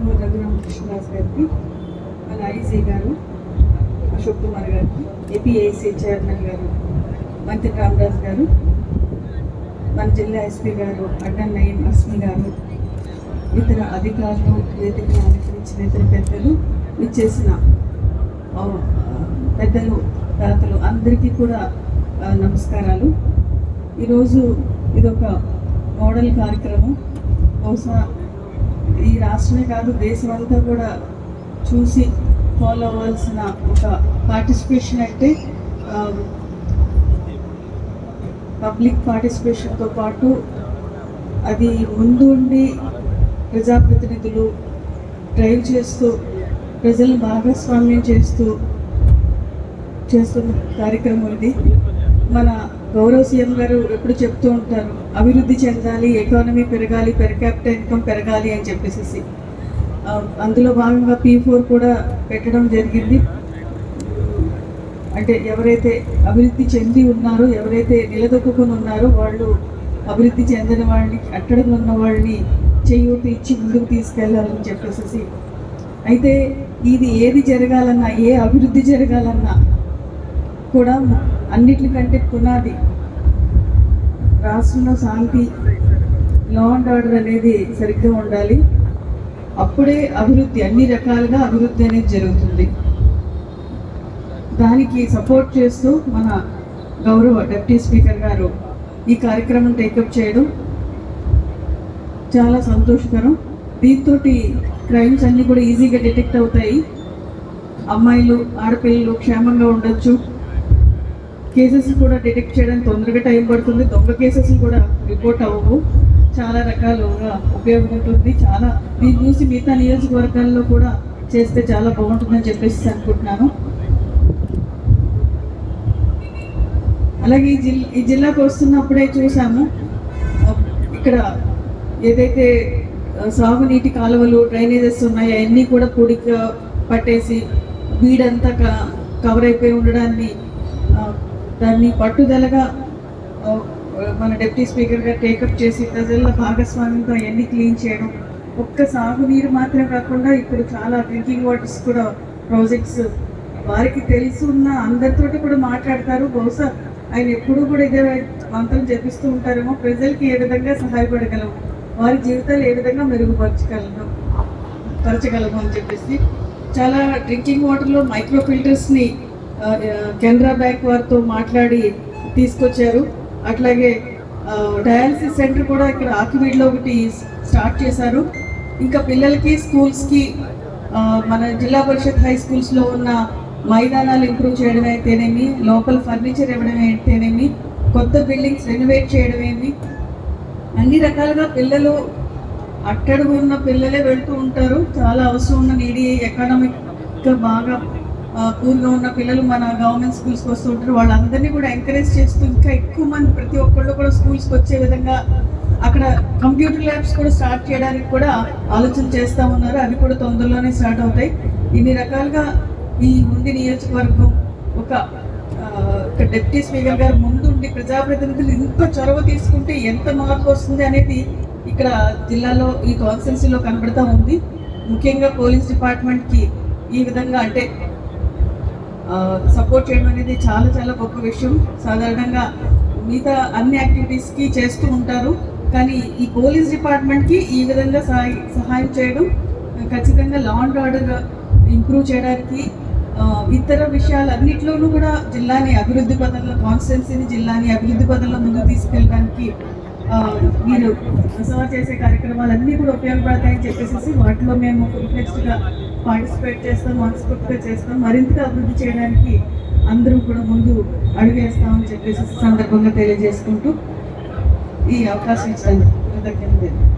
పెద్దలు రఘురామ కృష్ణదాస్ గారికి వాళ్ళ ఐసీ గారు అశోక్ కుమార్ గారికి ఏపీఐసీ చైర్మన్ గారు మంత్రి రామదాస్ గారు మన జిల్లా ఎస్పీ గారు అడ్డన్ నయీం అస్మి గారు ఇతర అధికారులు వేదికను అలంకరించిన ఇతర పెద్దలు ఇచ్చేసిన పెద్దలు తాతలు అందరికీ కూడా నమస్కారాలు. ఈరోజు ఇదొక మోడల్ కార్యక్రమం. బహుశా ఈ రాష్ట్రమే కాదు దేశం అంతా కూడా చూసి ఫాలో అవ్వాల్సిన ఒక పార్టిసిపేషన్ అంటే పబ్లిక్ పార్టిసిపేషన్తో పాటు అది ముందు ఉండి ప్రజాప్రతినిధులు డ్రైవ్ చేస్తూ ప్రజలను భాగస్వామ్యం చేస్తూ చేస్తున్న కార్యక్రమం ఇది. మన గౌరవ సీఎం గారు ఎప్పుడు చెప్తూ ఉంటారు అభివృద్ధి చెందాలి ఎకానమీ పెరగాలి పెర్ క్యాపిటల్ ఇన్కమ్ పెరగాలి అని చెప్పేసి అందులో భాగంగా పీ ఫోర్ కూడా పెట్టడం జరిగింది. అంటే ఎవరైతే అభివృద్ధి చెంది ఉన్నారో ఎవరైతే నిలదొక్కుని ఉన్నారో వాళ్ళు అభివృద్ధి చెందిన వాళ్ళని అట్టడుగు ఉన్న వాళ్ళని చేయూత ఇచ్చి ముందుకు తీసుకెళ్ళాలని చెప్పేసి అయితే ఇది ఏది జరగాలన్నా ఏ అభివృద్ధి జరగాలన్నా కూడా అన్నిటికంటే పునాది. రాష్ట్రంలో శాంతి లా అండ్ ఆర్డర్ అనేది సరిగ్గా ఉండాలి. అప్పుడే అభివృద్ధి అన్ని రకాలుగా అభివృద్ధి అనేది జరుగుతుంది. దానికి సపోర్ట్ చేస్తూ మన గౌరవ డిప్యూటీ స్పీకర్ గారు ఈ కార్యక్రమం టేకప్ చేయడం చాలా సంతోషకరం. దీంతో క్రైమ్స్ అన్నీ కూడా ఈజీగా డిటెక్ట్ అవుతాయి. అమ్మాయిలు ఆడపిల్లలు క్షేమంగా ఉండొచ్చు. కేసెస్ కూడా డిటెక్ట్ చేయడానికి తొందరగా టైం పడుతుంది. దొంగ కేసెస్ కూడా రిపోర్ట్ అవ్వవు. చాలా రకాలుగా ఉపయోగం ఉంటుంది చాలా దీన్ని చూసి మిగతా నియోజకవర్గాల్లో కూడా చేస్తే చాలా బాగుంటుందని చెప్పేసి అనుకుంటున్నాను. అలాగే ఈ జిల్ ఈ జిల్లాకు వస్తున్నప్పుడే చూసాము. ఇక్కడ ఏదైతే సాగునీటి కాలువలు డ్రైనేజెస్ ఉన్నాయో అవన్నీ కూడా పొడిగా పట్టేసి వీడంతా క- కవర్ అయిపోయి ఉండడాన్ని దాన్ని పట్టుదలగా మన డిప్యూటీ స్పీకర్గా టేకప్ చేసి ప్రజల భాగస్వామ్యంతో అవన్నీ క్లీన్ చేయడం ఒక్క సాగునీరు మాత్రమే కాకుండా ఇప్పుడు చాలా డ్రింకింగ్ వాటర్స్ కూడా ప్రాజెక్ట్స్ వారికి తెలుసున్న అందరితోటి కూడా మాట్లాడతారు. బహుశా ఆయన ఎప్పుడూ కూడా ఇదే మంత్రం జపిస్తూ ఉంటారేమో. ప్రజలకి ఏ విధంగా సహాయపడగలము వారి జీవితాలు ఏ విధంగా మెరుగుపరచగలను? పరచగలము అని చెప్పేసి. చాలా డ్రింకింగ్ వాటర్లో మైక్రో ఫిల్టర్స్ని కెనరా బ్యాంక్ వారితో మాట్లాడి తీసుకొచ్చారు. అట్లాగే డయాలసిస్ సెంటర్ కూడా ఇక్కడ ఆకివీడ్లో ఒకటి స్టార్ట్ చేశారు. ఇంకా పిల్లలకి స్కూల్స్కి మన జిల్లా పరిషత్ హై స్కూల్స్లో ఉన్న మైదానాలు ఇంప్రూవ్ చేయడం అయితేనేమి లోపల ఫర్నిచర్ ఇవ్వడం అయితేనేమి కొత్త బిల్డింగ్స్ రెనోవేట్ చేయడమేమి అన్ని రకాలుగా పిల్లలు అట్టడుగు ఉన్న పిల్లలే వెళ్తూ ఉంటారు. చాలా అవసరం ఉన్న నీడి ఎకనామిక్గా బాగా పూర్గా ఉన్న పిల్లలు మన గవర్నమెంట్ స్కూల్స్కి వస్తూ ఉంటారు. వాళ్ళందరినీ కూడా ఎంకరేజ్ చేస్తూ ఇంకా ఎక్కువ మంది ప్రతి ఒక్కళ్ళు కూడా స్కూల్స్కి వచ్చే విధంగా అక్కడ కంప్యూటర్ ల్యాబ్స్ కూడా స్టార్ట్ చేయడానికి కూడా ఆలోచన చేస్తూ ఉన్నారు. అవి కూడా తొందరలోనే స్టార్ట్ అవుతాయి. ఇన్ని రకాలుగా ఈ ఉంది నియోజకవర్గం ఒక ఒక డిప్యూటీ స్పీకర్ గారు ముందుండి ప్రజాప్రతినిధులు ఇంత చొరవ తీసుకుంటే ఎంత మార్పు వస్తుంది అనేది ఇక్కడ జిల్లాలో ఈ కాన్స్టిట్యున్సీలో కనబడతా ఉంది. ముఖ్యంగా పోలీస్ డిపార్ట్మెంట్కి ఈ విధంగా అంటే సపోర్ట్ చేయడం అనేది చాలా చాలా గొప్ప విషయం. సాధారణంగా మిగతా అన్ని యాక్టివిటీస్కి చేస్తూ ఉంటారు. కానీ ఈ పోలీస్ డిపార్ట్మెంట్కి ఈ విధంగా సహాయ సహాయం చేయడం ఖచ్చితంగా లా అండ్ ఆర్డర్ ఇంప్రూవ్ చేయడానికి ఇతర విషయాలన్నింటిలోనూ కూడా జిల్లాని అభివృద్ధి పదంలో కాన్స్టిట్యున్సీని జిల్లాని అభివృద్ధి పదంలో ముందుకు తీసుకెళ్ళడానికి మీరు సర్వ్ చేసే కార్యక్రమాలన్నీ కూడా ఉపయోగపడతాయని చెప్పేసి వాటిలో మేము నెక్స్ట్గా పార్టిసిపేట్ చేస్తాం మనస్ఫూర్తిగా చేస్తాం. మరింతగా అభివృద్ధి చేయడానికి అందరూ కూడా ముందు అడుగేస్తామని చెప్పేసి సందర్భంగా తెలియజేసుకుంటూ ఈ అవకాశం ఇచ్చాను కృతజ్ఞతలు.